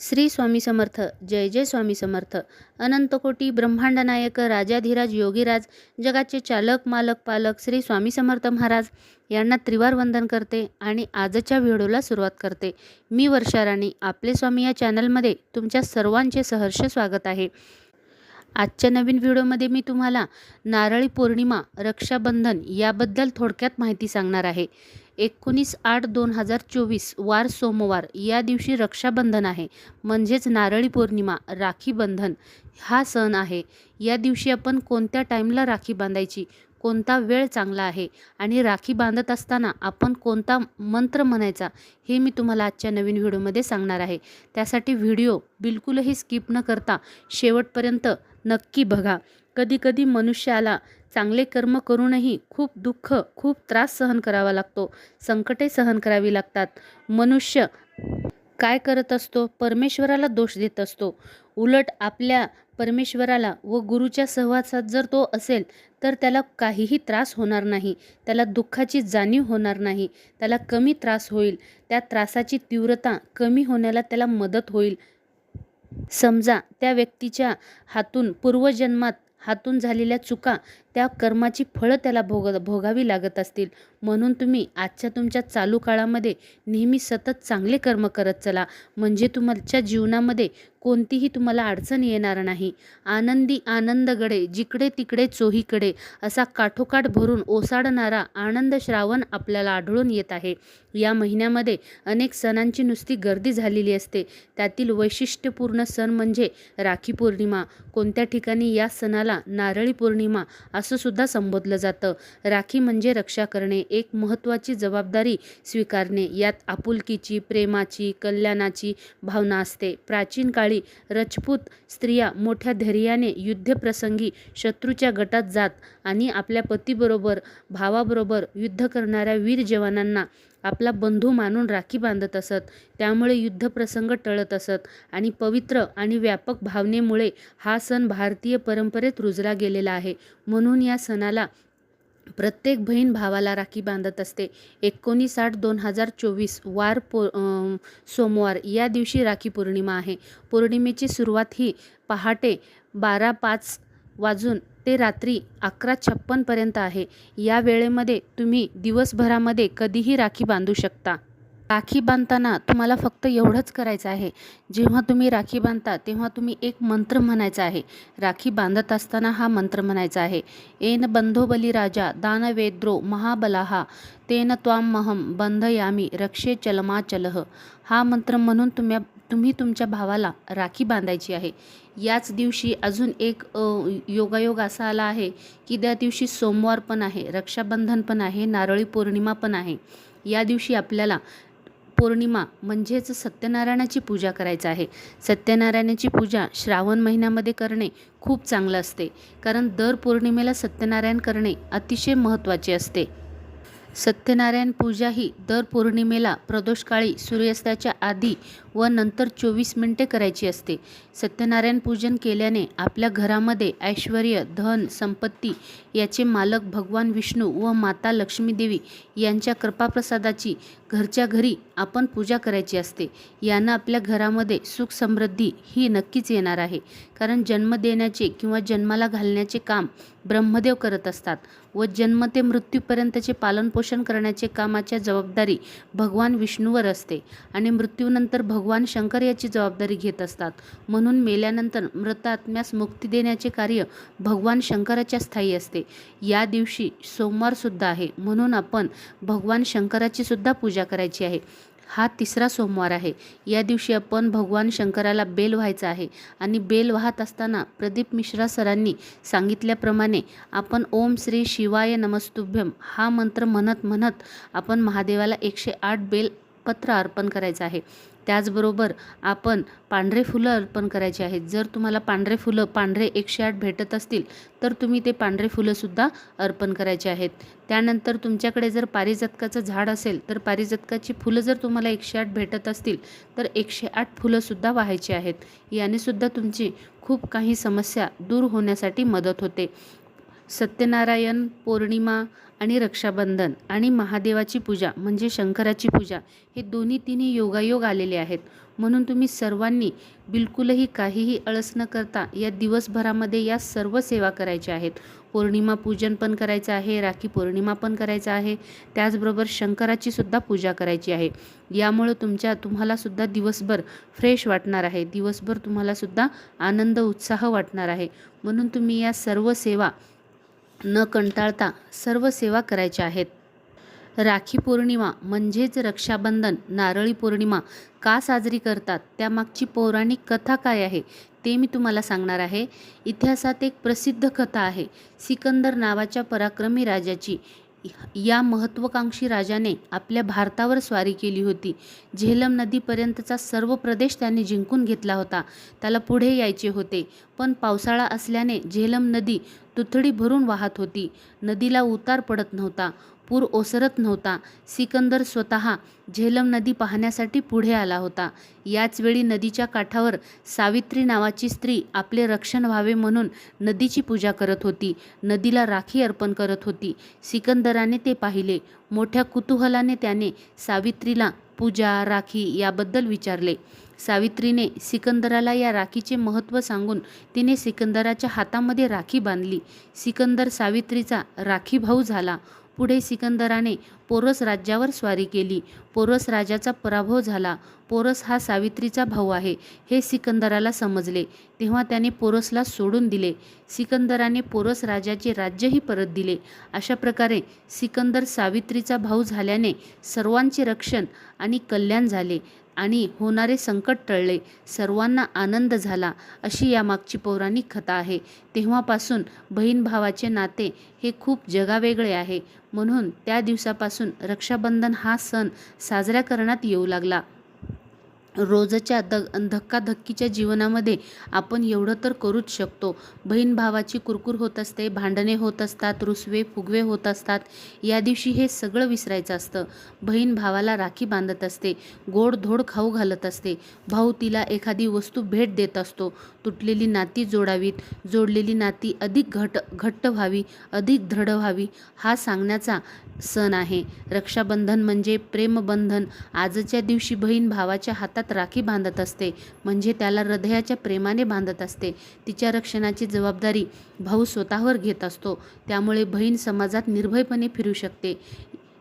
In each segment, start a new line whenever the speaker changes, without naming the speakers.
श्री स्वामी समर्थ जय जय स्वामी समर्थ. अनंतकोटी ब्रह्मांड नायक राजाधिराज योगीराज जगाचे चालक मालक पालक श्री स्वामी समर्थ महाराज यांना त्रिवार वंदन करते आणि आजच्या व्हिडिओला सुरुवात करते. मी वर्षा राणी आपले स्वामी या चॅनलमध्ये तुमच्या सर्वांचे सहर्ष स्वागत आहे. आजच्या नवीन व्हिडिओमध्ये मी तुम्हाला नारळी पौर्णिमा रक्षाबंधन याबद्दल थोडक्यात माहिती सांगणार आहे. एकोणीस आठ दोन हजार चोवीस वार सोमवार या दिवशी रक्षाबंधन आहे. म्हणजेच नारळी पौर्णिमा राखी बंधन हा सण आहे. या दिवशी आपण कोणत्या टाईमला राखी बांधायची? कोणता वेळ चांगला आहे? आणि राखी बांधत असताना आपण कोणता मंत्र म्हणायचा? हे मी तुम्हाला आजच्या नवीन व्हिडिओमध्ये सांगणार आहे. त्यासाठी व्हिडिओ बिलकुलही स्किप न करता शेवटपर्यंत नक्की बघा. कधीकधी मनुष्याला चांगले कर्म करूनही खूप दुःख खूप त्रास सहन करावा लागतो. संकटे सहन करावी लागतात. मनुष्य काय करत असतो? परमेश्वराला दोष देत असतो. उलट आपल्या परमेश्वराला व गुरुच्या सहवासात जर तो असेल तर त्याला काहीही त्रास होणार नाही. त्याला दुःखाची जाणीव होणार नाही. त्याला कमी त्रास होईल. त्या त्रासाची तीव्रता कमी होण्याला त्याला मदत होईल. समजा त्या व्यक्तीच्या हातून पूर्वजन्मात हातून झालेल्या चुका त्या कर्माची फळं त्याला भोग भोगावी लागत असतील. म्हणून तुम्ही आजच्या तुमच्या चालू काळामध्ये नेहमी सतत चांगले कर्म करत चला. म्हणजे तुमच्या जीवनामध्ये कोणतीही तुम्हाला अडचण येणार नाही. आनंदी आनंदगडे जिकडे तिकडे चोहीकडे असा काठोकाठ भरून ओसाडणारा आनंद श्रावण आपल्याला आढळून येत आहे. या महिन्यामध्ये अनेक सणांची नुसती गर्दी झालेली असते. त्यातील वैशिष्ट्यपूर्ण सण म्हणजे राखी पौर्णिमा. कोणत्या ठिकाणी या सणाला नारळी पौर्णिमा असं सुद्धा संबोधलं जातं. राखी म्हणजे रक्षा करणे एक महत्त्वाची जबाबदारी स्वीकारणे यात आपुलकीची प्रेमाची कल्याणाची भावना असते. प्राचीन काळी रजपूत स्त्रिया मोठ्या धैर्याने युद्धप्रसंगी शत्रूच्या गटात जात आणि आपल्या पतीबरोबर भावाबरोबर युद्ध करणाऱ्या वीर जवानांना आपला बंधू मानून राखी बांधत असत. त्यामुळे युद्धप्रसंग टळत असत. आणि पवित्र आणि व्यापक भावनेमुळे हा सण भारतीय परंपरेत रुजला गेलेला आहे. म्हणून या सणाला प्रत्येक बहीण भावाला राखी बांधत असते. एकोणीस आठ दोन हजार चोवीस वार पो सोमवार या दिवशी राखी पौर्णिमा आहे. पौर्णिमेची सुरुवात ही पहाटे बारा पाच वाजून ते रात्री अकरा छप्पनपर्यंत आहे. या वेळेमध्ये तुम्ही दिवसभरामध्ये कधीही राखी बांधू शकता. राखी बांधताना तुम्हाला फक्त एवढंच करायचं आहे. जेव्हा तुम्ही राखी बांधता तेव्हा तुम्ही एक मंत्र म्हणायचा आहे. राखी बांधत असताना हा मंत्र म्हणायचा आहे. एन बंधोबली राजा दानवेद्रो महाबलाहा तेन त्वाम महम बंधयामी रक्षे चलमा चलह हा मंत्र म्हणून तुम्ही तुम्ही तुमच्या भावाला राखी बांधायची आहे. याच दिवशी अजून एक योगायोग असा आला आहे की त्या दिवशी सोमवार पण आहे रक्षाबंधन पण आहे नारळी पौर्णिमा पण आहे. या दिवशी आपल्याला पौर्णिमा म्हणजेच सत्यनारायणाची पूजा करायचं आहे. सत्यनारायणाची पूजा श्रावण महिन्यामध्ये करणे खूप चांगलं असते. कारण दर पौर्णिमेला सत्यनारायण करणे अतिशय महत्त्वाचे असते. सत्यनारायण पूजा ही दर पौर्णिमेला प्रदोषकाळी सूर्यास्ताच्या आधी व नंतर चोवीस मिनटे करायची असते. सत्यनारायण पूजन केल्याने आपल्या घरामध्ये ऐश्वर धन संपत्ती याचे मालक भगवान विष्णू व माता लक्ष्मीदेवी यांच्या कृपाप्रसादाची घरच्या घरी आपण पूजा करायची असते. यानं आपल्या घरामध्ये सुख समृद्धी ही नक्कीच येणार आहे. कारण जन्म देण्याचे किंवा जन्माला घालण्याचे काम ब्रह्मदेव करत असतात. व जन्म ते मृत्यूपर्यंतचे पालनपोषण करण्याचे कामाच्या जबाबदारी भगवान विष्णूवर असते आणि मृत्यूनंतर भगवान शंकर याची जबाबदारी घेत असतात. म्हणून मेल्यानंतर मृत आत्म्यास मुक्ती देण्याचे कार्य भगवान शंकराच्या स्थायी असते. या दिवशी सोमवारसुद्धा आहे. म्हणून आपण भगवान शंकराची सुद्धा पूजा करायची आहे. हा तिसरा सोमवार आहे. या दिवशी आपण भगवान शंकराला बेल व्हायचा आहे आणि बेल वाहत असताना प्रदीप मिश्रा सरांनी सांगितल्याप्रमाणे आपण ओम श्री शिवाय नमस्तुभ्यम हा मंत्र म्हणत म्हणत आपण महादेवाला एकशे आठ बेल पत्र अर्पण करायचं आहे. त्याचबरोबर आपण पांढरे फुलं अर्पण करायचे आहेत. जर तुम्हाला पांढरे फुलं पांढरे एकशे आठ भेटत असतील तर तुम्ही ते पांढरे फुलंसुद्धा अर्पण करायचे आहेत. त्यानंतर तुमच्याकडे जर पारिजातकाचं झाड असेल तर पारिजातकाची फुलं जर तुम्हाला एकशे आठ भेटत असतील तर एकशे आठ फुलंसुद्धा वाहायची आहेत. यानेसुद्धा तुमची खूप काही समस्या दूर होण्यासाठी मदत होते. सत्यनारायण पौर्णिमा आणि रक्षाबंधन आणि महादेवाची पूजा म्हणजे शंकराची पूजा हे दोन्ही तिन्ही योगायोग आलेले आहेत. म्हणून तुम्ही सर्वांनी बिलकुलही काहीही अळस न करता या दिवसभरामध्ये या सर्व सेवा करायच्या आहेत. पौर्णिमा पूजन पण करायचं आहे राखी पौर्णिमा पण करायचं आहे त्याचबरोबर शंकराची सुद्धा पूजा करायची आहे. यामुळं तुमच्या तुम्हाला सुद्धा दिवसभर फ्रेश वाटणार आहे दिवसभर तुम्हाला सुद्धा आनंद उत्साह वाटणार आहे. म्हणून तुम्ही या सर्व सेवा न कंटाळता सर्व सेवा करायच्या आहेत. राखी पौर्णिमा म्हणजेच रक्षाबंधन नारळी पौर्णिमा का साजरी करतात? त्यामागची पौराणिक कथा काय आहे? ते मी तुम्हाला सांगणार आहे. इतिहासात एक प्रसिद्ध कथा आहे. सिकंदर नावाच्या पराक्रमी राजाची. या महत्त्वाकांक्षी राजाने आपल्या भारतावर स्वारी केली होती. झेलम नदीपर्यंतचा सर्व प्रदेश त्याने जिंकून घेतला होता. त्याला पुढे यायचे होते. पण पावसाळा असल्याने झेलम नदी तुथडी भरून वाहत होती. नदीला उतार पडत नव्हता. पूर ओसरत नव्हता. सिकंदर स्वतः झेलम नदी पाहण्यासाठी पुढे आला होता. याचवेळी नदीच्या काठावर सावित्री नावाची स्त्री आपले रक्षण व्हावे म्हणून नदीची पूजा करत होती. नदीला राखी अर्पण करत होती. सिकंदराने ते पाहिले. मोठ्या कुतूहलाने त्याने सावित्रीला पूजा राखी याबद्दल विचारले. सावित्रीने सिकंदराला या राखीचे महत्त्व सांगून तिने सिकंदराच्या हातामध्ये राखी बांधली. सिकंदर सावित्रीचा राखी भाऊ झाला. पुढे सिकंदराने पोरस राज्यावर स्वारी केली. पोरस राजाचा पराभव झाला. पोरस हा सावित्रीचा भाऊ आहे हे सिकंदराला समजले. तेव्हा त्याने पोरसला सोडून दिले. सिकंदराने पोरस राजाचे राज्यही परत दिले. अशा प्रकारे सिकंदर सावित्रीचा भाऊ झाल्याने सर्वांचे रक्षण आणि कल्याण झाले. आणि होणारे संकट टळले. सर्वांना आनंद झाला. अशी यामागची पौराणिक कथा आहे. तेव्हापासून बहीण भावाचे नाते हे खूप जगावेगळे आहे. म्हणून त्या दिवसापासून रक्षाबंधन हा सण साजरा करण्यात येऊ लागला. रोजच्या द धक्काधक्कीच्या जीवनामध्ये आपण एवढं तर करूच शकतो. बहीण भावाची कुरकुर होत असते भांडणे होत असतात रुसवे फुगवे होत असतात. या दिवशी हे सगळं विसरायचं असतं. बहीण भावाला राखी बांधत असते गोड धोड खाऊ घालत असते. भाऊ तिला एखादी वस्तू भेट देत असतो. तुटलेली नाती जोडावीत जोडलेली नाती अधिक घट घट्ट व्हावी अधिक दृढ व्हावी हा सांगण्याचा सण आहे. रक्षाबंधन म्हणजे प्रेमबंधन. आजच्या दिवशी बहीण भावाच्या हातात राखी बांधत असते. म्हणजे त्याला हृदयाच्या प्रेमाने बांधत असते. तिच्या रक्षणाची जबाबदारी भाऊ स्वतःवर घेत असतो. त्यामुळे बहीण समाजात निर्भयपणे फिरू शकते.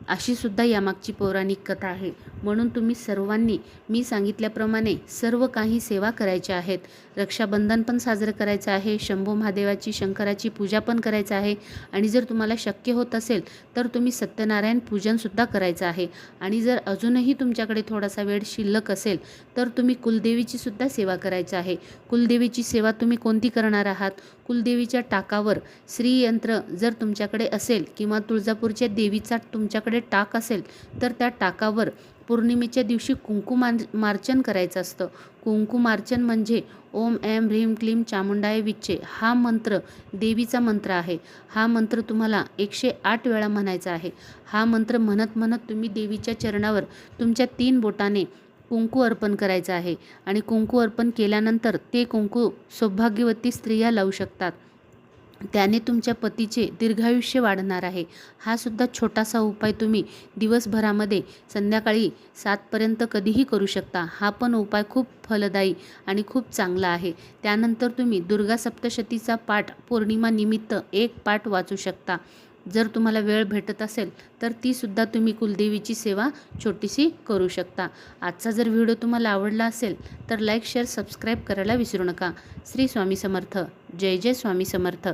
अशी सुद्धा यामागची पौराणिक कथा आहे. म्हणून तुम्ही सर्वांनी मी सांगितल्याप्रमाणे सर्व काही सेवा करायच्या आहेत. रक्षाबंधन पण साजरं करायचं आहे. शंभू महादेवाची शंकराची पूजा पण करायचं आहे. आणि जर तुम्हाला शक्य होत असेल तर तुम्ही सत्यनारायण पूजनसुद्धा करायचं आहे. आणि जर अजूनही तुमच्याकडे थोडासा वेळ शिल्लक असेल तर तुम्ही कुलदेवीची सुद्धा सेवा करायची आहे. कुलदेवीची सेवा तुम्ही कोणती करणार आहात? कुलदेवीच्या टाकावर श्रीयंत्र जर तुमच्याकडे असेल किंवा तुळजापूरच्या देवीचा तुमच्याकडे टाक असेल तर त्या टाकावर पौर्णिमेच्या दिवशी कुंकुमार मार्चन करायचं असतं. कुंकुमार्चन म्हणजे ओम एम ह्रीम क्लीम चामुंडाय विच्चे हा मंत्र देवीचा मंत्र आहे. हा मंत्र तुम्हाला एकशे आठ वेळा म्हणायचा आहे. हा मंत्र म्हणत म्हणत तुम्ही देवीच्या चरणावर तुमच्या तीन बोटाने कुंकू अर्पण करायचं आहे आणि कुंकू अर्पण केल्यानंतर ते कुंकू सौभाग्यवती स्त्रिया लावू शकतात. त्याने तुमच्या पतीचे दीर्घायुष्य वाढणार आहे. हा सुद्धा छोटासा उपाय तुम्ही दिवसभरामध्ये संध्याकाळी सातपर्यंत कधीही करू शकता. हा पण उपाय खूप फलदायी आणि खूप चांगला आहे. त्यानंतर तुम्ही दुर्गा सप्तशतीचा पाठ पौर्णिमानिमित्त एक पाठ वाचू शकता. जर तुम्हाला वेळ भेटत असेल तर तीसुद्धा तुम्ही कुलदेवीची सेवा छोटीशी करू शकता. आजचा जर व्हिडिओ तुम्हाला आवडला असेल तर लाईक शेअर सबस्क्राईब करायला विसरू नका. श्री स्वामी समर्थ. जय जय स्वामी समर्थ.